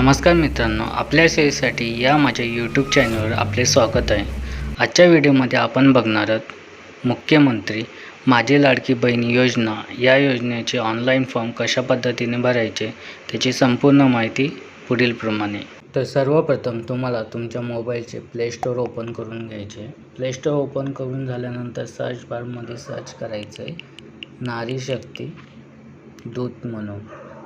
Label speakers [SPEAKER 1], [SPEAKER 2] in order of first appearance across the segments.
[SPEAKER 1] नमस्कार मित्रांनो आपल्या सेवेसाठी या माझ्या यूट्यूब चॅनलवर आपले स्वागत आहे. आजच्या व्हिडिओमध्ये आपण बघणार आहोत मुख्यमंत्री माझी लाडकी बहीण योजना या योजनेचे ऑनलाईन फॉर्म कशा पद्धतीने भरायचे त्याची संपूर्ण माहिती पुढीलप्रमाणे तर सर्वप्रथम तुम्हाला तुमच्या मोबाईलचे प्ले स्टोअर ओपन करून घ्यायचे. प्ले स्टोअर ओपन करून झाल्यानंतर सर्च बारमध्ये सर्च करायचं आहे नारी शक्ती दूत म्हणून.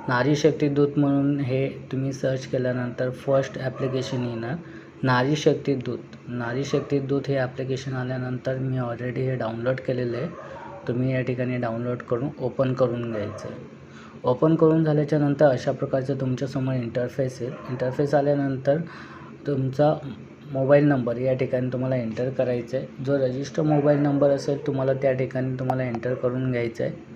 [SPEAKER 1] नारी शक्ती दूत म्हणून हे तुम्ही सर्च केल्यानंतर फर्स्ट ॲप्लिकेशन येणार. नारी शक्ती दूत. नारी शक्ती दूत हे ॲप्लिकेशन आल्यानंतर मी ऑलरेडी हे डाउनलोड केलेलं आहे. तुम्ही या ठिकाणी डाउनलोड करून ओपन करून घ्यायचं आहे. ओपन करून झाल्याच्यानंतर अशा प्रकारचं तुमच्यासमोर इंटरफेस येईल. इंटरफेस आल्यानंतर तुमचा मोबाईल नंबर या ठिकाणी तुम्हाला एंटर करायचा आहे. जो रजिस्टर मोबाईल नंबर असेल तुम्हाला त्या ठिकाणी तुम्हाला एंटर करून घ्यायचा आहे.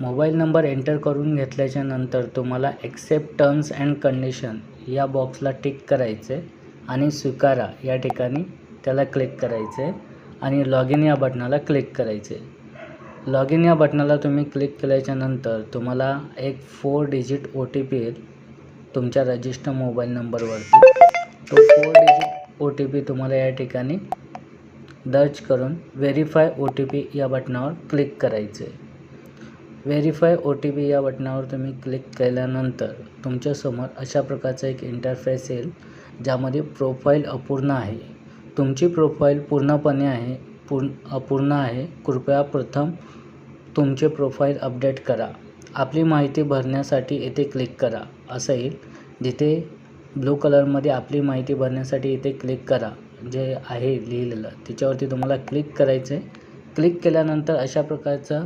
[SPEAKER 1] मोबाईल नंबर एंटर करून घेतल्याच्या नंतर तुम्हाला एक्सेप्ट टर्म्स अँड कंडिशन या बॉक्सला टिक करायचं आहे आणि स्वीकारा. या ठिकाणी त्याला क्लिक करायचं आहे आणि लॉग इन या बटनाला क्लिक करायचे. लॉग इन या बटनाला तुम्ही क्लिक केल्याच्यानंतर तुम्हाला एक four digit O T P येईल तुमच्या रजिस्टर मोबाईल नंबरवरती तो four digit O T P तुम्हाला या ठिकाणी दर्ज करून व्हेरीफाय ओ टी पी या बटनावर क्लिक करायचे. आहे व्हेरीफाय ओ टी पी या बटनावर तुम्ही क्लिक केल्यानंतर तुमच्यासमोर अशा प्रकारचा एक इंटरफेस येईल ज्यामध्ये प्रोफाईल अपूर्ण आहे. तुमची प्रोफाईल पूर्णपणे आहे पूर्ण अपूर्ण आहे. कृपया प्रथम तुमचे प्रोफाईल अपडेट करा. आपली माहिती भरण्यासाठी येथे क्लिक करा. असं येईल. जिथे ब्लू कलरमध्ये आपली माहिती भरण्यासाठी इथे क्लिक करा. जे आहे लिहिलेलं. त्याच्यावरती तुम्हाला क्लिक करायचं आहे क्लिक केल्यानंतर अशा प्रकारचं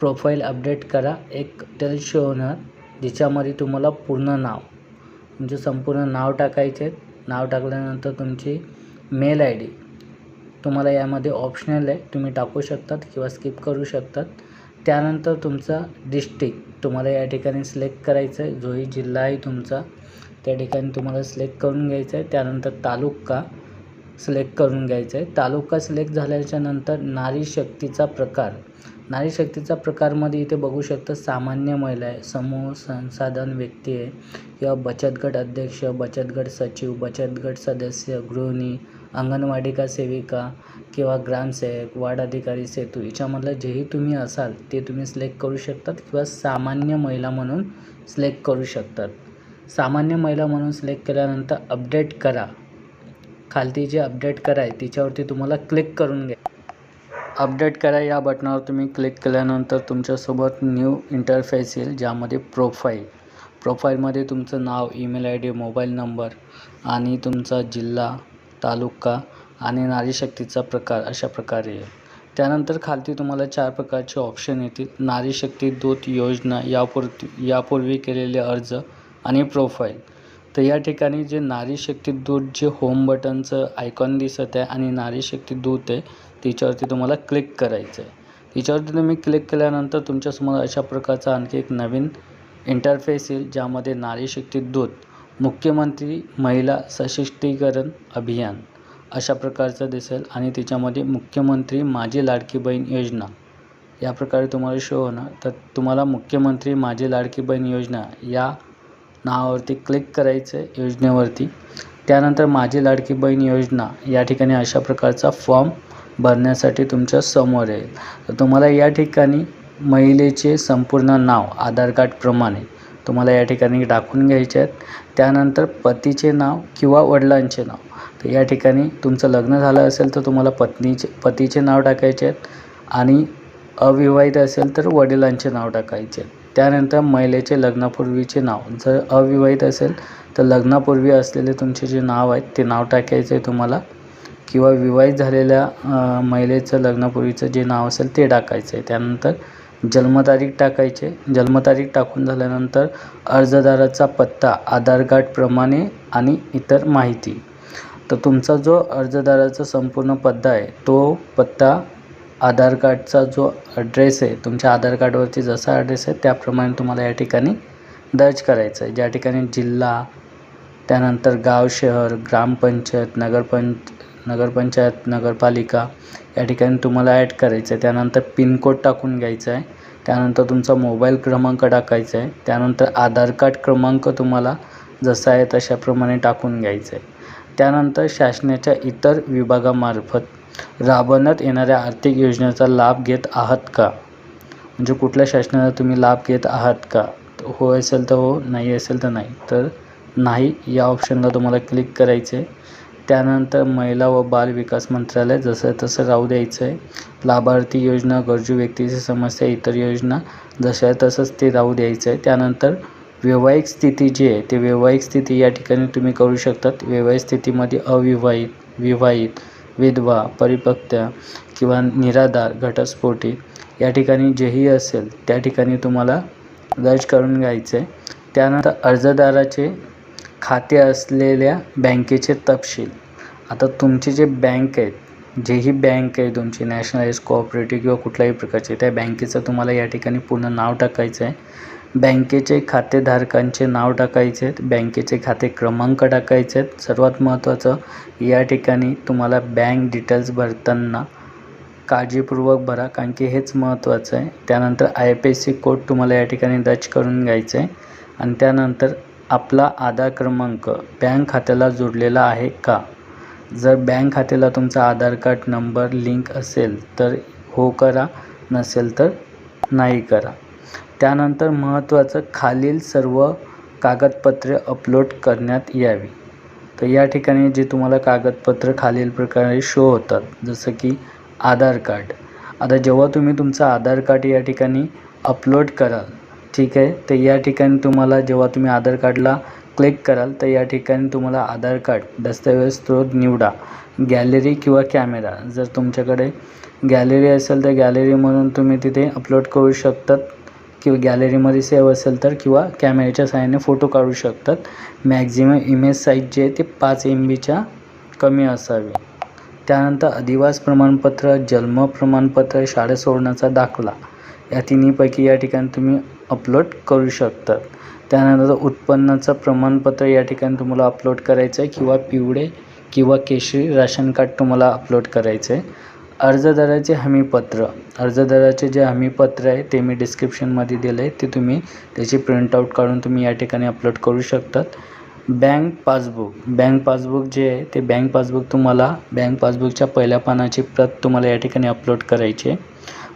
[SPEAKER 1] प्रोफाईल अपडेट करा. एक टेल शो होणार ज्याच्यामध्ये तुम्हाला पूर्ण नाव म्हणजे संपूर्ण नाव टाकायचे. नाव टाकल्यानंतर तुमची मेल आय डी तुम्हाला यामध्ये ऑप्शनल आहे. तुम्ही टाकू शकतात किंवा स्किप करू शकतात. त्यानंतर तुमचा डिस्ट्रिक्ट तुम्हाला या ठिकाणी सिलेक्ट करायचं आहे. जोही जिल्हा आहे तुमचा त्या ठिकाणी तुम्हाला सिलेक्ट करून घ्यायचं आहे. त्यानंतर तालुका सिलेक्ट करून घ्यायचं आहे तालुका सिलेक्ट झाल्याच्यानंतर नारी शक्तीचा प्रकार. नारी शक्तीचा प्रकारमध्ये इथे बघू शकता सामान्य महिला आहे समूह संसाधन व्यक्ती आहे. किंवा बचत गट अध्यक्ष बचत गट सचिव बचत गट सदस्य गृहिणी अंगणवाडी का सेविका किंवा ग्रामसेवक वार्ड अधिकारी सेतू. याच्यामधलं जेही तुम्ही असाल ते तुम्ही सिलेक्ट करू शकतात किंवा सामान्य महिला म्हणून सिलेक्ट करू शकतात. सामान्य महिला म्हणून सिलेक्ट केल्यानंतर अपडेट करा. खालती जे अपडेट कराय तिच्यावरती तुम्हाला क्लिक करून घ्या. अपडेट करा या बटनावर तुम्ही क्लिक केल्यानंतर तुमच्यासोबत न्यू इंटरफेस येईल ज्यामध्ये प्रोफाईल प्रोफाईलमध्ये तुमचं नाव email I D mobile number आणि तुमचा जिल्हा तालुका आणि नारीशक्तीचा प्रकार अशा प्रकारे येईल. त्यानंतर खालती तुम्हाला चार प्रकारचे ऑप्शन येतील. नारीशक्ती दूत योजना यापूर्वी यापूर्वी केलेले अर्ज आणि प्रोफाईल तर या ठिकाणी जे नारी शक्ती दूत जे होम बटनचं आयकॉन दिसत आहे आणि नारी शक्ती दूत आहे तिच्यावरती तुम्हाला क्लिक करायचं आहे. तिच्यावरती तुम्ही क्लिक केल्यानंतर तुमच्यासमोर अशा प्रकारचा आणखी एक नवीन इंटरफेस येईल ज्यामध्ये नारी शक्ती दूत मुख्यमंत्री महिला सशक्तीकरण अभियान अशा प्रकारचं दिसेल आणि तिच्यामध्ये मुख्यमंत्री माझी लाडकी बहीण योजना या प्रकारे तुम्हाला शो होणार. तर तुम्हाला मुख्यमंत्री माझी लाडकी बहीण योजना या नावावरती क्लिक करायचं आहे योजनेवरती. त्यानंतर माझी लाडकी बहीण योजना या ठिकाणी अशा प्रकारचा फॉर्म भरण्यासाठी तुमच्यासमोर येईल. तर तुम्हाला या ठिकाणी महिलेचे संपूर्ण नाव आधार कार्डप्रमाणे तुम्हाला या ठिकाणी टाकून घ्यायचे आहेत. त्यानंतर पतीचे नाव किंवा वडिलांचे नाव. तर या ठिकाणी तुमचं लग्न झालं असेल तर तुम्हाला पत्नीचे पतीचे नाव टाकायचे आहेत. आणि अविवाहित असेल तर वडिलांचे नाव टाकायचे आहेत. त्यानंतर महिलेचे लग्नापूर्वीचे नाव. जर अविवाहित असेल तर लग्नापूर्वी असलेले तुमचे जे नाव आहेत ते नाव टाकायचं आहे तुम्हाला. किंवा विवाहित झालेल्या महिलेचं लग्नापूर्वीचं जे नाव असेल ते टाकायचं आहे त्यानंतर जन्मतारीख टाकायचे. जन्मतारीख टाकून झाल्यानंतर अर्जदाराचा पत्ता आधार कार्डप्रमाणे आणि इतर माहिती. तर तुमचा जो अर्जदाराचा संपूर्ण पत्ता आहे तो पत्ता आधार कार्डचा जो ॲड्रेस आहे तुमच्या आधार कार्डवरती जसा ॲड्रेस आहे त्याप्रमाणे तुम्हाला या ठिकाणी दर्ज करायचं आहे. ज्या ठिकाणी जिल्हा त्यानंतर गाव शहर ग्रामपंचायत नगरपंच नगरपंचायत नगरपालिका या ठिकाणी तुम्हाला ॲड करायचं आहे. त्यानंतर पिनकोड टाकून घ्यायचा आहे. त्यानंतर तुमचा मोबाईल क्रमांक टाकायचा आहे. त्यानंतर आधार कार्ड क्रमांक तुम्हाला जसा आहे तशाप्रमाणे टाकून घ्यायचा आहे. त्यानंतर शासनाच्या इतर विभागामार्फत राबवण्यात येणाऱ्या आर्थिक योजनेचा लाभ घेत आहात का? म्हणजे कुठल्या शासनाचा तुम्ही लाभ घेत आहात का? हो असेल तर हो नाही असेल तर नाही. तर नाही या ऑप्शनला तुम्हाला क्लिक करायचं आहे त्यानंतर महिला व बाल विकास मंत्रालय जसं तसं राहू द्यायचं आहे लाभार्थी योजना गरजू व्यक्तीची समस्या इतर योजना जशा तसंच ते राहू द्यायचं आहे त्यानंतर वैवाहिक स्थिती जी आहे ते वैवाहिक स्थिती या ठिकाणी तुम्ही करू शकतात. वैवाहिक स्थितीमध्ये अविवाहित विवाहित विधवा परिपक्त्या किंवा निराधार घटस्फोटी या ठिकाणी जेही असेल त्या ठिकाणी तुम्हाला दर्ज करून घ्यायचं. आहे त्यानंतर अर्जदाराचे खाते असलेल्या बँकेचे तपशील. आता तुमचे जे बँक आहेत जेही बँक आहे तुमची नॅशनलाइज कोऑपरेटिव्ह किंवा कुठल्याही प्रकारचे त्या बँकेचं तुम्हाला या ठिकाणी पूर्ण नाव टाकायचं आहे. बँकेचे खातेधारकांचे नाव टाकायचे आहेत बँकेचे खाते क्रमांक टाकायचे. आहेत सर्वात महत्त्वाचं या ठिकाणी तुम्हाला बँक डिटेल्स भरताना काळजीपूर्वक भरा कारण की हेच महत्त्वाचं आहे. त्यानंतर I P S C code तुम्हाला या ठिकाणी दर्ज करून घ्यायचं आहे. आणि त्यानंतर आपला आधार क्रमांक बँक खात्याला जोडलेला आहे का? जर बँक खात्याला तुमचा आधार कार्ड नंबर लिंक असेल तर हो करा नसेल तर नाही करा. त्यानंतर महत्त्वाचं खालील सर्व कागदपत्रे अपलोड करण्यात यावी. तर या ठिकाणी जे तुम्हाला कागदपत्र खालील प्रकारे शो होतात जसं की आधार कार्ड. आता जेव्हा तुम्ही तुमचं आधार कार्ड या ठिकाणी अपलोड कराल ठीक आहे? तर या ठिकाणी तुम्हाला जेव्हा तुम्ही आधार कार्डला क्लिक कराल तर या ठिकाणी तुम्हाला आधार कार्ड दस्तऐवज स्त्रोत निवडा गॅलरी किंवा कॅमेरा जर तुमच्याकडे गॅलरी असेल तर गॅलरी म्हणून तुम्ही तिथे अपलोड करू शकतात. किंवा गॅलरीमध्ये सेव्ह असेल तर किंवा कॅमेऱ्याच्या सहाय्याने फोटो काढू शकतात. मॅक्झिमम इमेज साईज जे आहे ते पाच एम बीच्या कमी असावी. त्यानंतर अधिवास प्रमाणपत्र जन्म प्रमाणपत्र शाळा सोडण्याचा दाखला. या तिन्हीपैकी या ठिकाणी तुम्ही अपलोड करू शकतात त्यानंतर उत्पन्नाचं प्रमाणपत्र या ठिकाणी तुम्हाला अपलोड करायचं आहे किंवा पिवळे किंवा केशरी राशन कार्ड तुम्हाला अपलोड करायचं आहे अर्जदाराचे हमीपत्र. अर्जदाराचे जे हमीपत्र आहे ते मी डिस्क्रिप्शनमध्ये दिलं आहे ते तुम्ही त्याची प्रिंटआउट काढून तुम्ही या ठिकाणी अपलोड करू शकतात. बँक पासबुक बँक पासबुक जे आहे ते बँक पासबुक तुम्हाला बँक पासबुकच्या पहिल्या पानाची प्रत तुम्हाला या ठिकाणी अपलोड करायची आहे.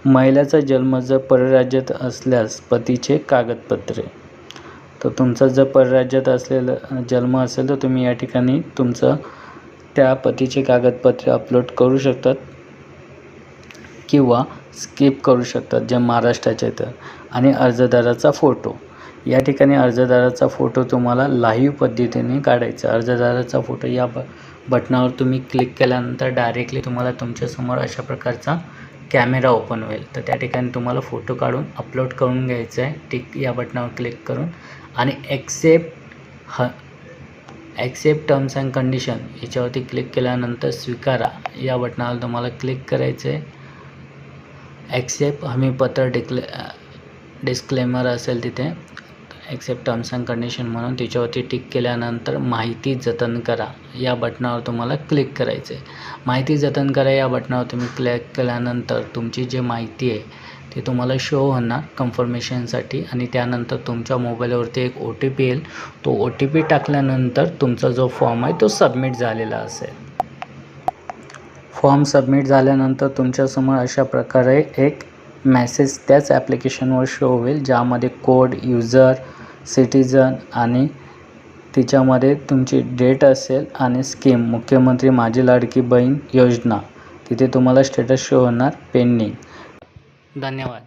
[SPEAKER 1] महिलाचा जन्म जर परराज्यात असल्यास पतीचे कागदपत्रे. तर तुमचा जर परराज्यात असलेलं जन्म असेल तर तुम्ही या ठिकाणी तुमचं त्या पतीचे कागदपत्रे अपलोड करू शकतात. किंवा स्किप करू शकतात जे महाराष्ट्राचे तर आणि अर्जदाराचा फोटो या ठिकाणी अर्जदाराचा फोटो तुम्हाला लाईव्ह पद्धतीने काढायचा अर्जदाराचा फोटो या ब बटनावर तुम्ही क्लिक केल्यानंतर डायरेक्टली तुम्हाला तुमच्यासमोर अशा प्रकारचा कॅमेरा ओपन होईल. तर त्या ठिकाणी तुम्हाला फोटो काढून अपलोड करून घ्यायचा आहे. टिक या बटनावर क्लिक करून. आणि ॲक्सेप्ट ह ॲक्सेप्ट टर्म्स अँड कंडिशन याच्यावरती क्लिक केल्यानंतर स्वीकारा. या बटनावर तुम्हाला क्लिक करायचं आहे ॲक्सेप्ट हमीपत्र डिक्ले डिस्क्लेमर असेल तिथे ॲक्सेप्ट टर्म्स अँड कंडिशन म्हणून तिच्यावरती टिक केल्यानंतर माहिती जतन करा. या बटनावर तुम्हाला क्लिक करायचं आहे माहिती जतन करा या बटनावर तुम्ही क्लिक केल्यानंतर तुमची जी माहिती आहे ती तुम्हाला शो होणार कन्फर्मेशनसाठी आणि त्यानंतर तुमच्या मोबाईलवरती एक ओ टी पी येईल. तो ओ टी पी टाकल्यानंतर तुमचा जो फॉर्म आहे तो सबमिट झालेला असेल. फॉर्म सबमिट झाल्यानंतर तुमच्यासमोर अशा प्रकारे एक मॅसेज त्याच ॲप्लिकेशनवर शो होईल ज्यामध्ये कोड युजर सिटीजन आणि तिच्यामध्ये तुमची डेट असेल आणि स्कीम मुख्यमंत्री माझी लाडकी बहीण योजना. तिथे तुम्हाला स्टेटस शो होणार पेंडिंग धन्यवाद.